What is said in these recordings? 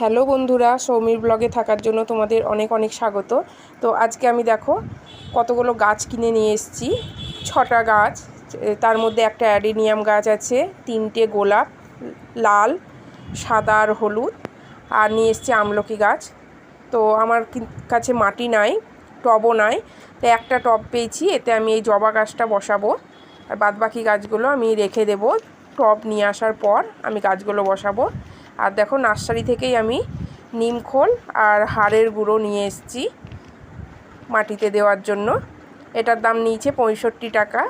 Hello বন্ধুরা, সৌমির ব্লগে থাকার জন্য তোমাদের অনেক অনেক স্বাগত। তো আজকে আমি দেখো কতগুলো গাছ কিনে নিয়ে এসেছি। ছটা গাছ, তার মধ্যে একটা অ্যাডিনিয়াম গাছ আছে, তিনটে গোলাপ, লাল, সাদা আর হলুদ, আর নিয়ে এসেছি আমলকি গাছ। তো আমার কাছে মাটি নাই, টবও নাই, তো একটা টব পেয়েছি, এতে আমি এই জবা গাছটা বসাবো। আর বাদবাকি গাছগুলো আমি রেখে দেবো। টব নিয়ে আসার পর আমি গাছগুলো বসাবো। আর দেখো নার্সারি থেকেই আমি নিমখোল আর হাড়ের গুঁড়ো নিয়ে এসেছি মাটিতে দেওয়ার জন্য। এটার দাম নিয়েছে পঁয়ষট্টি টাকা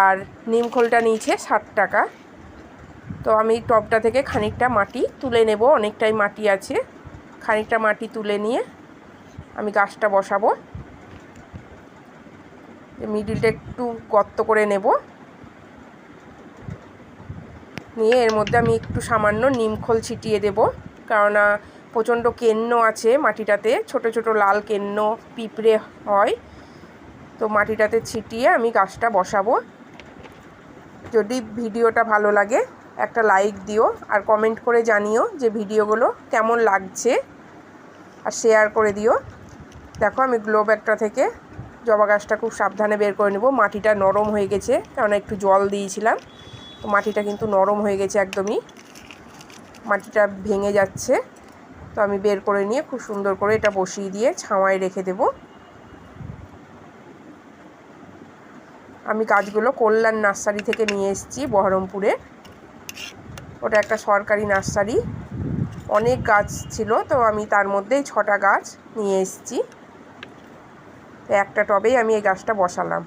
আর নিমখোলটা নিয়েছে ষাট টাকা। তো আমি টবটা থেকে খানিকটা মাটি তুলে নেব, অনেকটাই মাটি আছে। খানিকটা মাটি তুলে নিয়ে আমি গাছটা বসাবো। মিডিলটা একটু গর্ত করে নেব। নিয়ে এর মধ্যে আমি একটু সামান্য নিমখোল ছিটিয়ে দেব। কেননা প্রচণ্ড কেন্ন আছে মাটিটাতে, ছোট ছোট লাল কেন্ন পিঁপড়ে হয়। তো মাটিটাতে ছিটিয়ে আমি গাছটা বসাবো। যদি ভিডিওটা ভালো লাগে, একটা লাইক দিও আর কমেন্ট করে জানিও যে ভিডিওগুলো কেমন লাগছে আর শেয়ার করে দিও। দেখো আমি গ্লো ব্যাগটা থেকে জবা গাছটা খুব সাবধানে বের করে নেব। মাটিটা নরম হয়ে গেছে, কেননা একটু জল দিয়েছিলাম। তো মাটিটা কিন্তু নরম হয়ে গেছে একদমই। মাটিটা ভেঙে যাচ্ছে। তো আমি বের করে নিয়ে খুব সুন্দর করে এটা বসিয়ে দিয়ে ছাওয়ায় রেখে দেব। আমি গাছগুলো কল্যাণ নার্সারি থেকে নিয়ে এসেছি বহরমপুরে। ওটা একটা সরকারি নার্সারি। অনেক গাছ ছিল, তো আমি তার মধ্যেই ছটা গাছ নিয়ে এসেছি। একটা টবেই আমি এই গাছটা বসালাম।